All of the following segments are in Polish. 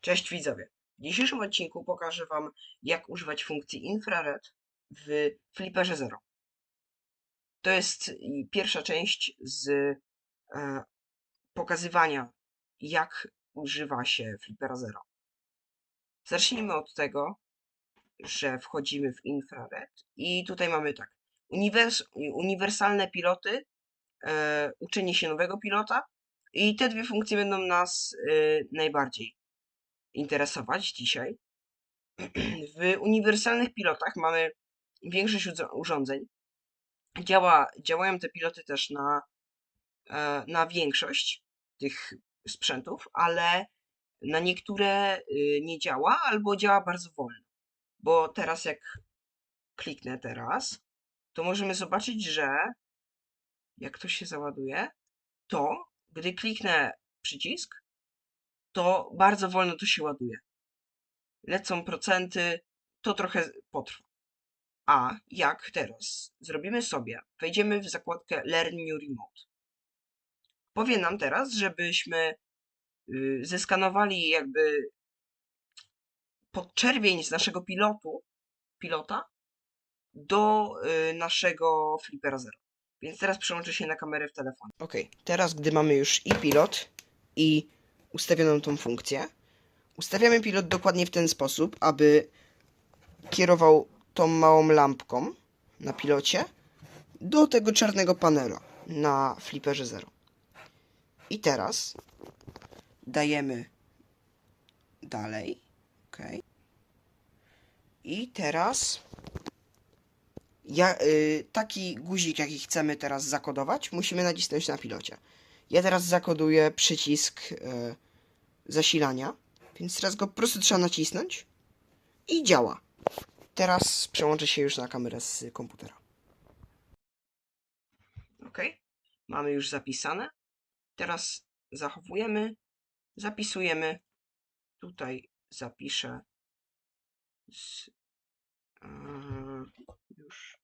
Cześć widzowie. W dzisiejszym odcinku pokażę Wam, jak używać funkcji infrared w Flipperze Zero. To jest i pierwsza część z e, pokazywania, jak używa się Flippera Zero. Zacznijmy od tego, że wchodzimy w infrared i tutaj mamy tak. Uniwers uniwersalne piloty, e, uczenie się nowego pilota i te dwie funkcje będą nas e, najbardziej interesować dzisiaj. W uniwersalnych pilotach mamy większość urządzeń. Działa, działają te piloty też na, e, na większość tych sprzętów, ale na niektóre y, nie działa albo działa bardzo wolno. Bo teraz jak kliknę teraz, to możemy zobaczyć, że jak to się załaduje, to gdy kliknę przycisk, to bardzo wolno to się ładuje. Lecą procenty, to trochę potrwa. A jak teraz zrobimy sobie, wejdziemy w zakładkę Learn New Remote. Powie nam teraz, żebyśmy y, zeskanowali jakby podczerwień z naszego pilotu, pilota do y, naszego Flippera Zero. Więc teraz przełączę się na kamerę w telefonie. Ok, teraz gdy mamy już i pilot, i ustawioną tą funkcję, ustawiamy pilot dokładnie w ten sposób, aby kierował tą małą lampką na pilocie do tego czarnego panela na Flipperze Zero. I teraz dajemy dalej. Ok. I teraz ja, y, taki guzik, jaki chcemy teraz zakodować, musimy nacisnąć na pilocie. Ja teraz zakoduję przycisk y, zasilania, więc teraz go po prostu trzeba nacisnąć i działa. Teraz przełączę się już na kamerę z komputera. Ok, mamy już zapisane. Teraz zachowujemy, zapisujemy. Tutaj zapiszę z, e, już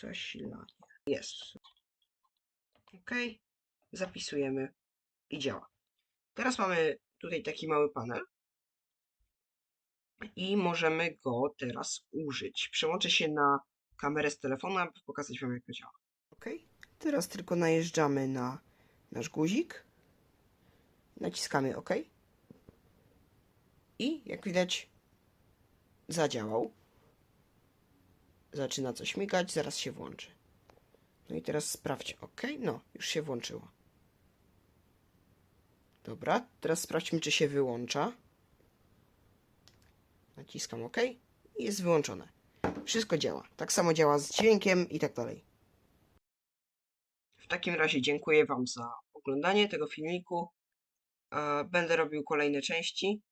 zasilanie. Jest. Ok, zapisujemy i działa. Teraz mamy tutaj taki mały panel i możemy go teraz użyć. Przełączę się na kamerę z telefonu, aby pokazać Wam, jak to działa. Ok, teraz tylko najeżdżamy na nasz guzik, naciskamy OK i jak widać zadziałał. Zaczyna coś migać, zaraz się włączy. No i teraz sprawdź. OK, no, już się włączyło. Dobra, teraz sprawdźmy, czy się wyłącza. Naciskam OK i jest wyłączone. Wszystko działa. Tak samo działa z dźwiękiem i tak dalej. W takim razie dziękuję Wam za oglądanie tego filmiku. Będę robił kolejne części.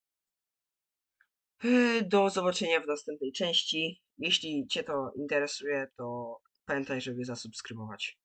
E, Do zobaczenia w następnej części. Jeśli Cię to interesuje, to pamiętaj, żeby zasubskrybować.